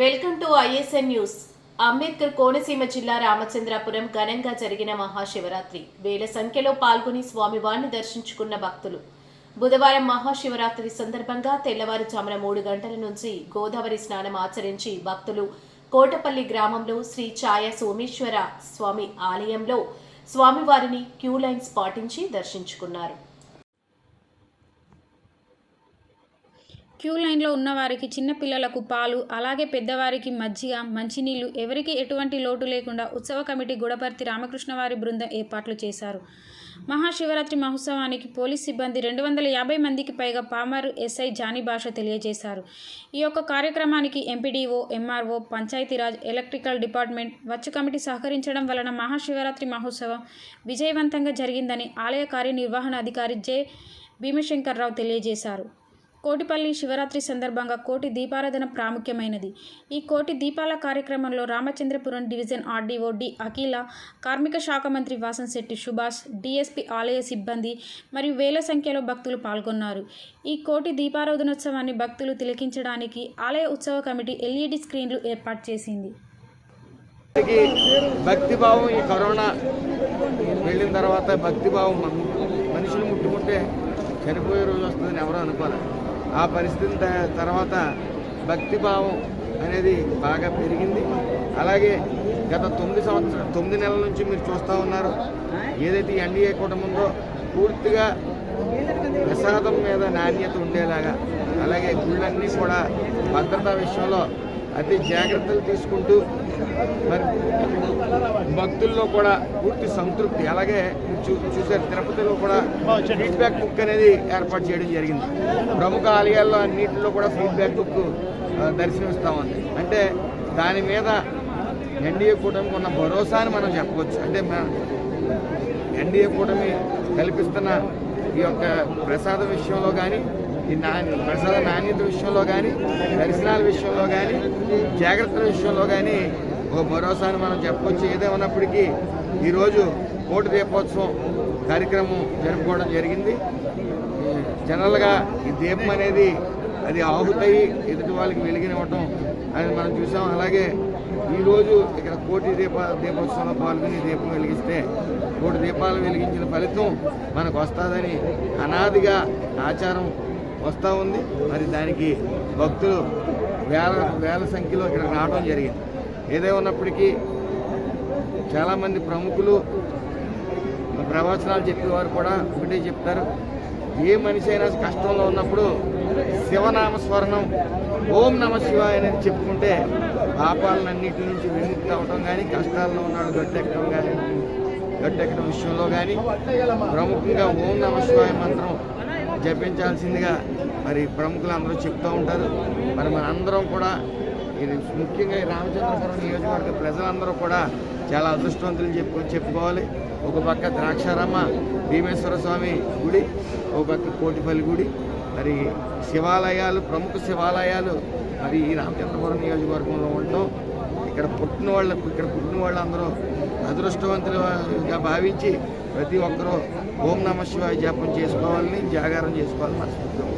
Welcome to ISN news. Ambedkar Konaseema జిల్లా రామచంద్రాపురం ఘనంగా జరిగిన మహాశివరాత్రి వేల సంఖ్యలో పాల్గొని స్వామివారిని దర్శించుకున్న భక్తులు. బుధవారం మహాశివరాత్రి సందర్భంగా తెల్లవారుజామున మూడు గంటల నుంచి గోదావరి స్నానం ఆచరించి భక్తులు కోటపల్లి గ్రామంలో శ్రీ ఛాయ సోమేశ్వర స్వామి ఆలయంలో స్వామివారిని క్యూ లైన్స్ పాటించి దర్శించుకున్నారు. క్యూ లైన్లో ఉన్నవారికి చిన్నపిల్లలకు పాలు అలాగే పెద్దవారికి మజ్జిగ మంచినీళ్ళు ఎవరికి ఎటువంటి లోటు లేకుండా ఉత్సవ కమిటీ గుడపర్తి రామకృష్ణవారి బృందం ఏర్పాట్లు చేశారు. మహాశివరాత్రి మహోత్సవానికి పోలీస్ సిబ్బంది రెండు వందల యాభై మందికి పైగా పామరు ఎస్ఐ జానీ భాష తెలియజేశారు. ఈ యొక్క కార్యక్రమానికి MPDO MRO Panchayat Raj electrical department వచ్చు కమిటీ సహకరించడం వలన మహాశివరాత్రి మహోత్సవం విజయవంతంగా జరిగిందని ఆలయ కార్యనిర్వహణ అధికారి జె. భీమశంకర్రావు తెలియజేశారు. కోటిపల్లి శివరాత్రి సందర్భంగా కోటి దీపారాధన ప్రాముఖ్యమైనది. ఈ కోటి దీపాల కార్యక్రమంలో Ramachandrapuram division RDO D Akhila కార్మిక శాఖ మంత్రి వాసంశెట్టి సుభాష్ డిఎస్పి ఆలయ సిబ్బంది మరియు వేల సంఖ్యలో భక్తులు పాల్గొన్నారు. ఈ కోటి దీపారాధనోత్సవాన్ని భక్తులు తిలకించడానికి ఆలయ ఉత్సవ కమిటీ ఎల్ఈడి స్క్రీన్లు ఏర్పాటు చేసింది. భక్తిభావం ఈ కరోనా వెళ్ళిన తర్వాత భక్తిభావం మనుషులు ముట్టుకుంటే చనిపోయే రోజు వస్తుందని ఎవరో అనుకోలేదు. ఆ పరిస్థితి త- తర్వాత భక్తిభావం అనేది బాగా పెరిగింది. అలాగే గత తొమ్మిది సంవత్సరం తొమ్మిది నెలల నుంచి మీరు చూస్తూ ఉన్నారు. ఏదైతే ఎన్డీఏ కుటుంబంలో పూర్తిగా ప్రసాదం మీద నాణ్యత ఉండేలాగా అలాగే గుళ్ళన్నీ కూడా భద్రతా విషయంలో అతి జాగ్రత్తలు తీసుకుంటూ మరి భక్తుల్లో కూడా పూర్తి సంతృప్తి. అలాగే చూ చూసారు తిరుపతిలో కూడా ఫీడ్బ్యాక్ బుక్ అనేది ఏర్పాటు చేయడం జరిగింది. ప్రముఖ ఆలయాల్లో అన్నింటిలో కూడా ఫీడ్బ్యాక్ బుక్ ఆ, ఉంది అంటే దాని మీద ఎన్డీఏ కూటమికి ఉన్న భరోసాని మనం చెప్పవచ్చు. అంటే మన ఎన్డీఏ కూటమి కల్పిస్తున్న ఈ యొక్క ప్రసాద విషయంలో కానీ ఈ నాణ్య ప్రసాద నాణ్యత విషయంలో కానీ దర్శనాల విషయంలో కానీ జాగ్రత్తల విషయంలో కానీ ఒక భరోసాని మనం చెప్పుకొచ్చే ఏదే ఉన్నప్పటికీ ఈరోజు కోటి దీపోత్సవం కార్యక్రమం జరుపుకోవడం జరిగింది. జనరల్గా ఈ దీపం అనేది అది ఆహుతయి ఎదుటి వాళ్ళకి వెలిగినివ్వటం అనేది మనం చూసాం. అలాగే ఈరోజు ఇక్కడ కోటి దీప దీపోత్సవంలో పాల్గొని దీపం వెలిగిస్తే కోటి దీపాలు వెలిగించిన ఫలితం మనకు వస్తుందని అనాదిగా ఆచారం వస్తూ ఉంది. మరి దానికి భక్తులు వేల వేల సంఖ్యలో ఇక్కడ రావడం జరిగింది. ఏదేమన్నప్పటికీ చాలామంది ప్రముఖులు ప్రవచనాలు చెప్పేవారు కూడా ఒకటే చెప్తారు. ఏ మనిషి అయినా కష్టంలో ఉన్నప్పుడు శివనామ స్మరణం ఓం నమ శివాయ అనేది చెప్పుకుంటే పాపాలన్నింటి నుంచి విముక్తి అవటం కానీ కష్టాల్లో ఉన్నాడు గట్టెక్కడం కానీ గట్టెక్కడం విషయంలో కానీ ప్రముఖంగా ఓం నమ శివాయ మంత్రం జపించాల్సిందిగా మరి ప్రముఖులు అందరూ చెప్తూ ఉంటారు. మరి మనందరం కూడా ఇది ముఖ్యంగా ఈ రామచంద్రపురం నియోజకవర్గ ప్రజలందరూ కూడా చాలా అదృష్టవంతులు చెప్పు చెప్పుకోవాలి. ఒక పక్క ద్రాక్షారమ్మ భీమేశ్వర స్వామి గుడి ఒక పక్క కోటిపల్లి గుడి. మరి శివాలయాలు ప్రముఖ శివాలయాలు మరి ఈ రామచంద్రపురం నియోజకవర్గంలో ఉండటం ఇక్కడ పుట్టిన వాళ్ళకు ఇక్కడ పుట్టిన వాళ్ళందరూ అదృష్టవంతులుగా భావించి ప్రతి ఒక్కరూ ఓం నమ శివాయ జపం చేసుకోవాలని జాగారం చేసుకోవాలని మనస్ఫూర్తిగా